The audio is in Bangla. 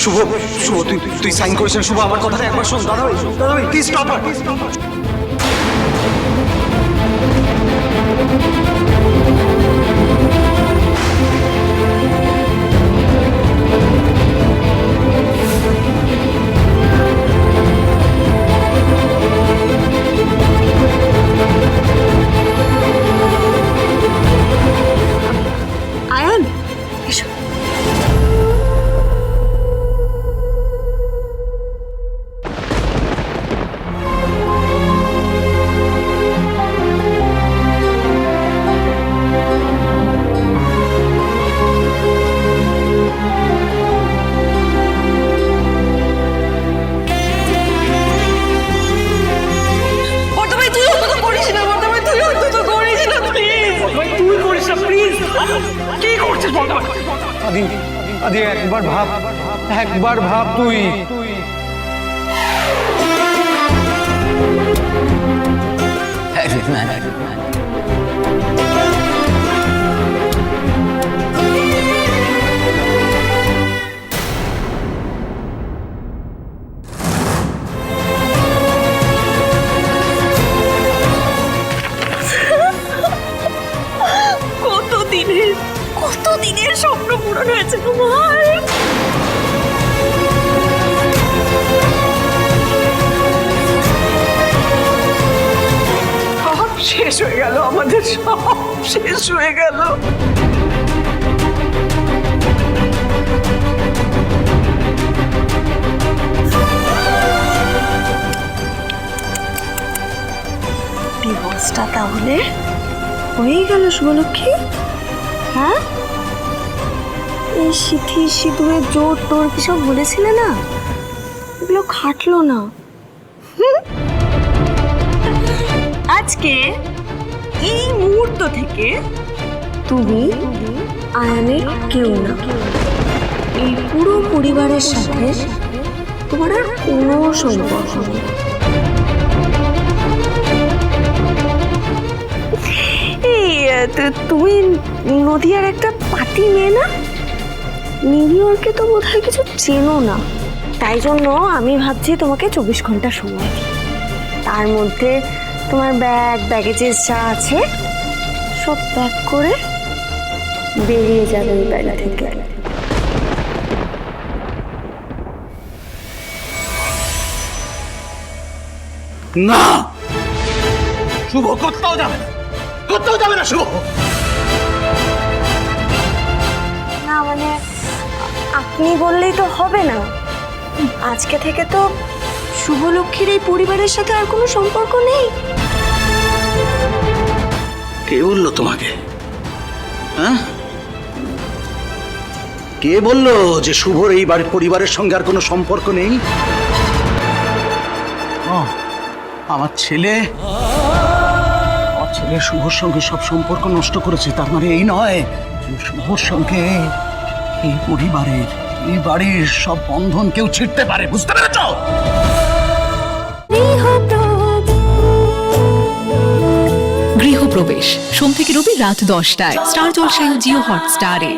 শুভ শুভ, তুই তুই সাইন করেছিস শুভ, আমার কথাটা একবার শোন। দাদা ভাই দাদা ভাই প্লিজ স্টপ আয়ান কি করছিস বলতে পারছিস আদি আদি একবার ভাব একবার ভাব তুই। কত দিনের কত দিনের স্বপ্ন পূরণ হয়েছে তোমার? শেষ হয়ে গেল, আমাদের সব শেষ হয়ে গেল। ডিভোর্সটা তাহলে হয়েই গেল শুভলক্ষ্মী। হ্যাঁ? এই সিথি সিঁদুরের জোর টোর কি সব বলেছিলে না? এগুলো খাটলো না? আজকে এই মুহূর্ত থেকে তুমি আয়ানের কেউ না। এই পুরো পরিবারের সাথে তোমার আর কোনো সম্পর্ক নেই। তুমি নদিয়ার একটা পাতি মেয়ে না? নিউ ইয়র্কে তো বোধ হয় কিছু চেনো না। তাই জন্য আমি ভাবছি তোমাকে চব্বিশ ঘণ্টা সময় দিই। তার মধ্যে তোমার ব্যাগ, ব্যাগেজেস যা আছে, সব প্যাক করে বেরিয়ে যাবে ওই বাড়ি থেকে। না! শুভ কোথাও যাবে না। কোথাও যাবে না শুভ। না মানে আপনি বললেই তো হবে না। আজকে থেকে তো শুভলক্ষ্মীর এই পরিবারের সাথে আর কোনো সম্পর্ক নেই। কে বলল তোমাকে? হ্যাঁ? কে বলল যে শুভর এই বাড়ির পরিবারের সঙ্গে আর কোনো সম্পর্ক নেই? আমার ছেলে ছেলে শুভর সঙ্গে সব সম্পর্ক নষ্ট করেছে, তার মানে এই নয় শুভর সঙ্গে এই পরিবারের, এই বাড়ির সব বন্ধন কেউ ছিঁড়তে পারে, বুঝতে পেরেছ? গৃহপ্রবেশ। সোম থেকে রবি রাত দশটায়। স্টার জলসায় জিও হটস্টারে।